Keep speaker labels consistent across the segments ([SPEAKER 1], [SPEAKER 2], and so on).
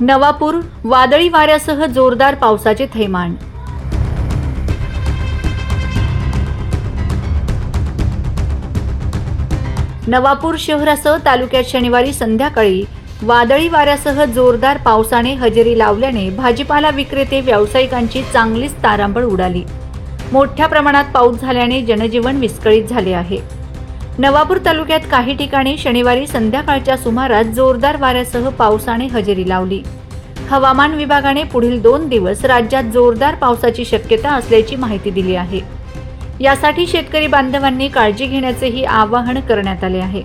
[SPEAKER 1] नवापूर वादळी वाऱ्यासह जोरदार पावसाचे थैमान. नवापूर शहरासह तालुक्यात शनिवारी संध्याकाळी वादळी वाऱ्यासह जोरदार पावसाने हजेरी लावल्याने भाजीपाला विक्रेते व्यावसायिकांची चांगलीच तारांबळ उडाली. मोठ्या प्रमाणात पाऊस झाल्याने जनजीवन विस्कळीत झाले आहे. नवापूर तालुक्यात काही ठिकाणी शनिवारी संध्याकाळच्या सुमारास जोरदार वाऱ्यासह पावसाने हजेरी लावली. हवामान विभागाने पुढील दोन दिवस राज्यात जोरदार पावसाची शक्यता असल्याची माहिती दिली आहे. यासाठी शेतकरी बांधवांनी काळजी घेण्याचेही आवाहन करण्यात आले आहे.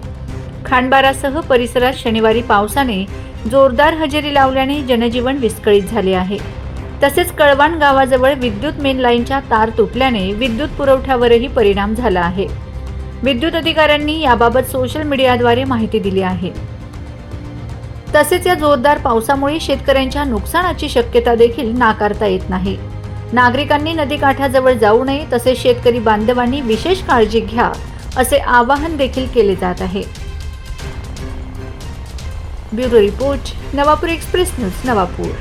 [SPEAKER 1] खांडबारासह परिसरात शनिवारी पावसाने जोरदार हजेरी लावल्याने जनजीवन विस्कळीत झाले आहे. तसेच कळवाण गावाजवळ विद्युत मेन लाईनच्या तार तुटल्याने विद्युत पुरवठ्यावरही परिणाम झाला आहे. विद्युत अधिकाऱ्यांनी याबाबत सोशल मीडियाद्वारे माहिती दिली आहे. तसेच या जोरदार पावसामुळे शेतकऱ्यांच्या नुकसानाची शक्यता देखील नाकारता येत नाही. नागरिकांनी नदीकाठाजवळ जाऊ नये तसेच शेतकरी बांधवांनी विशेष काळजी घ्या असे आवाहन देखील केले जात आहे. Bureau report Navapur express news Navapur.